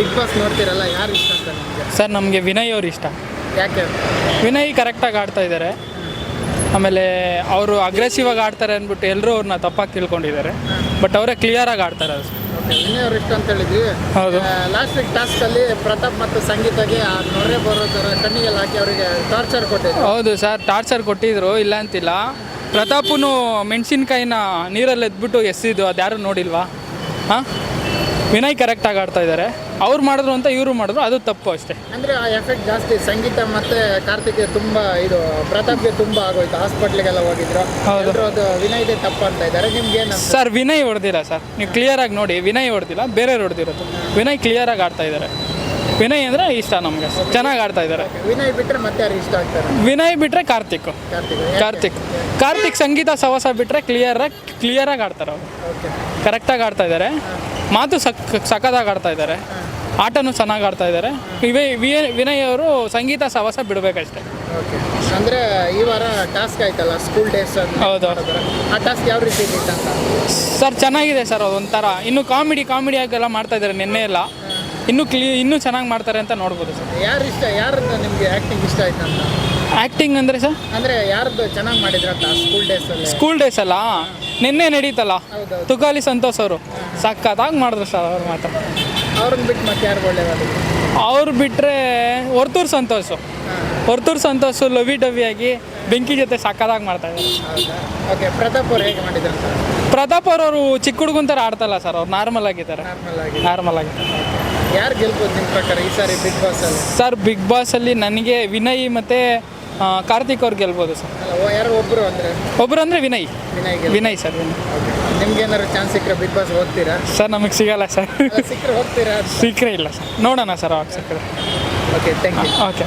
Big boss ನೋಡ್ತಿರಲ್ಲ ಯಾರು ಇಷ್ಟ ಅಂತ ನಿಮಗೆ? ಸರ್ ನಮಗೆ ವಿನಯ್ ಅವ್ರು ಇಷ್ಟ. ಯಾಕೆ? ವಿನಯ್ ಕರೆಕ್ಟಾಗಿ ಆಡ್ತಾ ಇದ್ದಾರೆ ಆಮೇಲೆ ಅವರು ಅಗ್ರೆಸಿವ್ ಆಗಿ ಆಡ್ತಾರೆ ಅಂದ್ಬಿಟ್ಟು ಎಲ್ಲರೂ ಅವ್ರನ್ನ ತಪ್ಪಾಗಿ ತಿಳ್ಕೊಂಡಿದ್ದಾರೆ. ಬಟ್ ಅವರೇ ಕ್ಲಿಯರಾಗಿ ಆಡ್ತಾರೆ ಅದು ವಿನಯ್ ಅವ್ರು ಇಷ್ಟ ಅಂತ ಹೇಳಿದ್ವಿ ಹೌದು. ಲಾಸ್ಟ್ ವೀಕ್ ಟಾಸ್ಕ್ ಅಲ್ಲಿ ಪ್ರತಾಪ್ ಮತ್ತು ಸಂಗೀತಗೆ ಆ ನೊರೆ ಬರೋ ಥರ ಕಣ್ಣಿಗೆಲ್ಲ ಹಾಕಿ ಅವರಿಗೆ ಟಾರ್ಚರ್ ಕೊಟ್ಟಿದ್ರು. ಹೌದು ಸರ್ ಟಾರ್ಚರ್ ಕೊಟ್ಟಿದ್ರು ಇಲ್ಲ ಅಂತಿಲ್ಲ. ಪ್ರತಾಪನು ಮೆಣಸಿನ್ಕಾಯಿನ ನೀರಲ್ಲಿ ಎದ್ಬಿಟ್ಟು ಎಸ್ಸಿದ್ದು ಅದ್ಯಾರು ನೋಡಿಲ್ವಾ? ಹಾಂ? ವಿನಯ್ ಕರೆಕ್ಟಾಗಿ ಆಡ್ತಾ ಇದ್ದಾರೆ ಅವ್ರು ಮಾಡಿದ್ರು ಅಂತ ಇವರು ಮಾಡಿದ್ರು ಅದು ತಪ್ಪು ಅಷ್ಟೇ. ಅಂದ್ರೆ ಆ ಎಫೆಕ್ಟ್ ಜಾಸ್ತಿ ಸಂಗೀತ ಮತ್ತೆ ಕಾರ್ತಿಕ್ಗೆ ತುಂಬಾ ಇದು ಪ್ರತಾಪ್ಗೆ ತುಂಬಾ ಆಗೋಯ್ತು. ಹಾಸ್ಪಿಟ್ಲಿಗೆಲ್ಲ ಹೋಗಿದ್ರು. ಹೌದು. ವಿನಯ್ ಅದು ವಿನಯ್ದೆ ತಪ್ಪು ಅಂತ ಇದ್ದಾರೆ. ನಿಮ್ಗೆ ಸರ್ ವಿನಯ್ ಹೊಡೆದಿಲ್ಲ ಸರ್. ನೀವು ಕ್ಲಿಯರ್ ಆಗಿ ನೋಡಿ ವಿನಯ್ ಹೊಡೆದಿಲ್ಲ ಬೇರೆಯವ್ರು ಹೊಡೆದಿರೋದು. ವಿನಯ್ ಕ್ಲಿಯರ್ ಆಗಿ ಆಡ್ತಾ ಇದ್ದಾರೆ. ವಿನಯ್ ಅಂದರೆ ಇಷ್ಟ ನಮಗೆ ಚೆನ್ನಾಗಿ ಆಡ್ತಾ ಇದ್ದಾರೆ. ವಿನಯ್ ಬಿಟ್ರೆ ಮತ್ತೆ ಯಾರು ಇಷ್ಟ ಆಗ್ತಾರೆ? ವಿನಯ್ ಬಿಟ್ಟರೆ ಕಾರ್ತಿಕ್. ಕಾರ್ತಿಕ್. ಕಾರ್ತಿಕ್. ಸಂಗೀತ ಸವಸ ಬಿಟ್ಟರೆ ಕ್ಲಿಯರಾಗಿ ಕ್ಲಿಯರಾಗಿ ಆಡ್ತಾರೆ ಅವರು. ಕರೆಕ್ಟಾಗಿ ಆಡ್ತಾ ಇದ್ದಾರೆ. ಮಾತು ಸಕ್ ಸಖತ್ತಾಗಿ ಆಡ್ತಾ ಇದ್ದಾರೆ. ಆಟನೂ ಚೆನ್ನಾಗಿ ಆಡ್ತಾ ಇದ್ದಾರೆ ಇವೇ ವಿ- ವಿನಯ್ ಅವರು ಸಂಗೀತ ಸಹವಾಸ ಬಿಡಬೇಕಷ್ಟೇ. ಓಕೆ. ಅಂದ್ರೆ ಈ ವಾರ ಟಾಸ್ಕ್ ಆಯ್ತಲ್ಲ ಸ್ಕೂಲ್ ಡೇಸ್ ಹೌದು. ಆ ಟಾಸ್ಕ್ ಯಾವ ರೀತಿ ಸರ್ ಚೆನ್ನಾಗಿದೆ ಸರ್ ಅದೊಂಥರ. ಇನ್ನು ಕಾಮಿಡಿ ಕಾಮಿಡಿ ಆಗೆಲ್ಲ ಮಾಡ್ತಾ ಇದ್ದಾರೆ ನಿನ್ನೆ ಎಲ್ಲ. ಇನ್ನೂ ಕ್ಲೀ ಇನ್ನೂ ಚೆನ್ನಾಗಿ ಮಾಡ್ತಾರೆ ಅಂತ ನೋಡ್ಬೋದು ಸರ್. ಯಾರು ಇಷ್ಟ ಯಾರು ನಿಮಗೆ ಆ್ಯಕ್ಟಿಂಗ್ ಇಷ್ಟ ಆಯ್ತು ಅಂತ? ಆ್ಯಕ್ಟಿಂಗ್ ಅಂದರೆ ಸರ್? ಅಂದರೆ ಯಾರ್ದು ಚೆನ್ನಾಗಿ ಮಾಡಿದ್ರಂತ ಸ್ಕೂಲ್ ಡೇಸ್ ಅಲ್ಲಿ? ಸ್ಕೂಲ್ ಡೇಸ್ ಅಲ್ಲ? ನಿನ್ನೆ ನಡೀತಲ್ಲ? ತುಗಾಲಿ ತುಕಾಲಿ ಸಂತೋಷ್ ಅವರು. ಸಕ್ಕತ್ತಾಗಿ ಮಾಡಿದ್ರು ಸರ್ ಅವ್ರು ಮಾತ್ರ. ಅವ್ರನ್ನ ಬಿಟ್ಟು ಮತ್ತೆ ಯಾರು ಒಳ್ಳೇದು ಅವ್ರು ಬಿಟ್ಟರೆ ಹೊರ್ತೂರು ಸಂತೋಷು. ಹೊರ್ತೂರು ಸಂತೋಷು ಲವಿ ಡವಿಯಾಗಿ ಬೆಂಕಿ ಜೊತೆ ಸಖತ್ತಾಗಿ ಮಾಡ್ತಾ ಇದ್ದಾರೆ. ಓಕೆ ಪ್ರತಾಪ್ ಅವ್ರು ಹೇಗೆ ಮಾಡಿದ್ರಂತ ಪ್ರತಾಪ್ ಅವರು ಚಿಕ್ಕ ಹುಡುಗನ ಥರ ಆಡ್ತಲ್ಲ ಸರ್ ಅವ್ರು ನಾರ್ಮಲ್ ಆಗಿದ್ದಾರೆ. ನಾರ್ಮಲ್ ಆಗಿ ನಾರ್ಮಲ್ ಆಗಿದ್ದಾರೆ ಯಾರು ಗೆಲ್ಬೋದು ನಿಮ್ಮ ಪ್ರಕಾರ ಈ ಸಾರಿ ಬಿಗ್ ಬಾಸ್ ಅಲ್ಲಿ? ಸರ್ ಬಿಗ್ ಬಾಸಲ್ಲಿ ನನಗೆ ವಿನಯ್ ಮತ್ತು ಕಾರ್ತಿಕ್ ಅವ್ರು ಗೆಲ್ಬೋದು ಸರ್. ಅಲ್ಲ ಓ- ಯಾರೋ ಒಬ್ರು ಅಂದ್ರೆ? ಒಬ್ರು ಅಂದರೆ ವಿನಯ್. ವಿನಯ್ ಗೆಲ್ ವಿನಯ್ ಸರ್ ವಿನಯ್. ನಿಮ್ಗೆ ಏನಾದ್ರು ಚಾನ್ಸ್ ಸಿಕ್ಕರೆ ಬಿಗ್ ಬಾಸ್ ಹೋಗ್ತೀರಾ? ಸರ್ ನಮಗೆ ಸಿಗಲ್ಲ ಸರ್. ಅಲ್ಲ, ಸಿಕ್ಕರೆ ಹೋಗ್ತೀರಾ? ಸಿಕ್ಕರೆ ಇಲ್ಲ ಸರ್. ನೋಡೋಣ ಸರ್ ಅವಾಗ ಸಿಕ್ಕರೆ. Okay thank you okay.